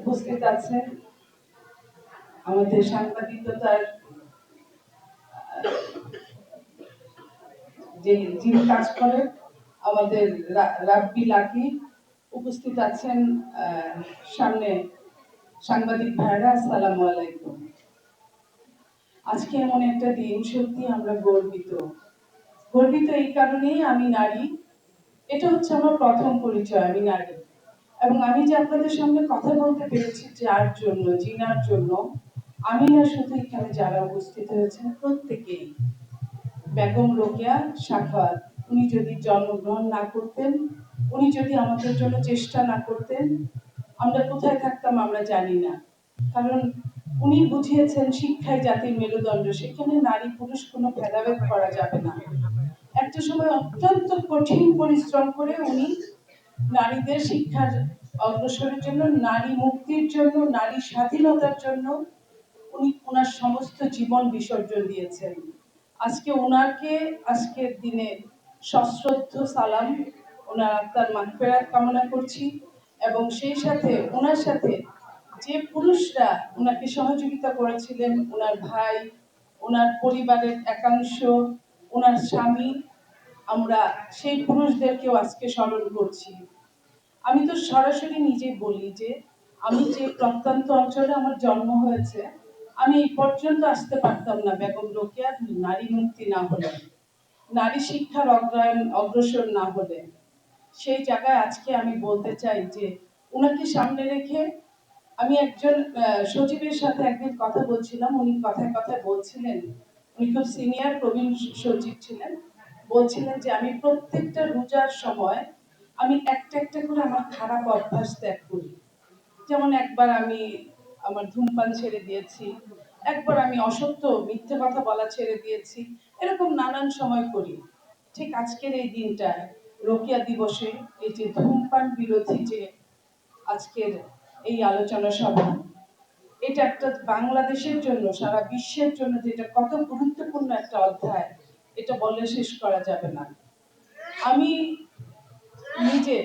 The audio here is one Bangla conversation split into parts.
উপস্থিত আছেন আমাদের সাংবাদিকতার যে যিনি কাজ করেন, আমাদের রাব্বি লাকি উপস্থিত আছেন সামনে সাংবাদিক ভাইরা, আসসালামু আলাইকুম। আজকে এমন একটা দিন, সত্যি আমরা গর্বিত। গর্বিত এই কারণেই আমি নারী। এটা হচ্ছে আমার প্রথম পরিচয়, আমি নারী। এবং আমি যে আপনাদের সামনে কথা বলতে পেরেছি যার জন্য, জিনার জন্য, আমি না শুধু এখানে যারা উপস্থিত হয়েছেন প্রত্যেকেই। বেগম রোকেয়া, সাখাওয়াত, উনি যদি জন্মগ্রহণ না করতেন, উনি যদি আমাদের জন্য চেষ্টা না করতেন, আমরা কোথায় থাকতাম আমরা জানি না। কারণ উনি বুঝিয়েছেন শিক্ষায় জাতির মেরুদণ্ড, সেখানে নারী পুরুষ কোনো ভেদাভেদ করা যাবে না। একটা সময় অত্যন্ত কঠিন পরিশ্রম করে উনি নারীদের শিক্ষার অগ্রসরের জন্য, নারী মুক্তির জন্য, নারী স্বাধীনতার জন্য উনি ওনার সমস্ত জীবন বিসর্জন দিয়েছেন। আজকে ওনাকে আজকের দিনে সশ্রদ্ধ সালাম, ওনার আত্মার মাগফেরাত কামনা করছি এবং সেই সাথে ওনার সাথে যে পুরুষরা ওনাকে সহযোগিতা করেছিলেন ওনার ভাই ওনার পরিবারের একাংশ ওনার স্বামী আমরা সেই পুরুষদেরকেও আজকে স্মরণ করছি। আমি তো সরাসরি নিজে বলি যে, আমি যে প্রত্যন্ত অঞ্চলে আমার জন্ম হয়েছে, আমি এই পর্যন্ত আসতে পারতাম না বেগম রোকেয়ার নারী মুক্তি না হলে, নারী শিক্ষার অগ্রায়ণ, অগ্রসর না হলে। সেই জায়গায় আজকে আমি বলতে চাই যে ওনাকে সামনে রেখে আমি একজন সচিবের সাথে একদিন কথা বলছিলাম, উনি কথায় কথায় বলছিলেন, উনি খুব সিনিয়র প্রবীণ সচিব ছিলেন। বলছিলেন যে আমি প্রত্যেকটা রোজার সময় আমি একটা একটা করে আমার খারাপ অভ্যাস ত্যাগ করি। যেমন একবার আমি আমার ধূমপান ছেড়ে দিয়েছি, একবার আমি অসত্য মিথ্যে কথা বলা ছেড়ে দিয়েছি, এরকম নানান সময় করি। ঠিক আজকের এই দিনটায় রোকিয়া দিবসে এই যে ধূমপান বিরোধী যে আজকের এই আলোচনা সভা, এটা একটা বাংলাদেশের জন্য, সারা বিশ্বের জন্য যেটা কত গুরুত্বপূর্ণ একটা অধ্যায় এটা বলে শেষ করা যাবে না। আমি নিজে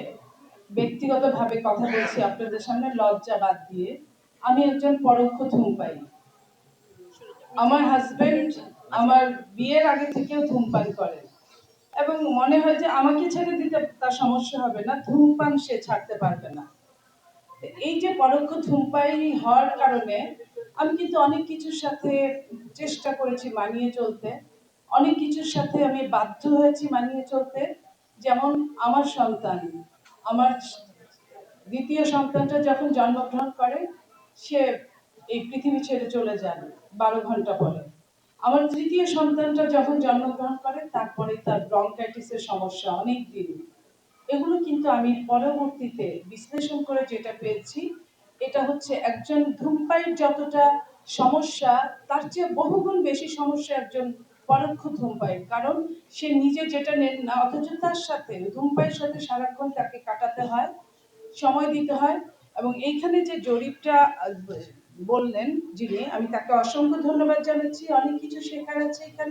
ব্যক্তিগতভাবে কথা বলছি আপনাদের সামনে লজ্জা বাদ দিয়ে। আমি একজন পরোক্ষ ধূমপাই আমার হাজবেন্ড আমার বিয়ের আগে থেকেও ধূমপান করে। এবং মনে হয় যে আমাকে ছেড়ে দিতে তার সমস্যা হবে না, ধূমপান সে ছাড়তে পারবে না। এই যে পরোক্ষ ধূমপাই হওয়ার কারণে আমি কিন্তু অনেক কিছুর সাথে চেষ্টা করেছি মানিয়ে চলতে। অনেক কিছুর সাথে আমি বাধ্য হয়েছি মানিয়ে চলতে। যেমন আমার সন্তান, আমার দ্বিতীয় সন্তানটা যখন জন্মগ্রহণ করে, সে এই পৃথিবী ছেড়ে চলে যান বারো ঘণ্টা পরে। আমার তৃতীয় সন্তানটা যখন জন্মগ্রহণ করে, তারপরে তার ব্রঙ্কাইটিসের সমস্যা অনেক দিন এগুলো কিন্তু আমি পরবর্তীতে বিশ্লেষণ করে যেটা পেয়েছি, এটা হচ্ছে একজন ধূমপায়ীর যতটা সমস্যা, তার চেয়ে বহুগুণ বেশি সমস্যা একজন পরোক্ষ ধূমপায়ীর কারণ সে নিজে যেটা নেন না, অথচ তার সাথে ধূমপায়ের সাথে সারাক্ষণ তাকে কাটাতে হয়, সময় দিতে হয়, এবং এইখানে যে জরিপটা বললেন যিনি, আমি তাকে অসংখ্য ধন্যবাদ জানাচ্ছি, অনেক কিছু শেখার আছে এখানে।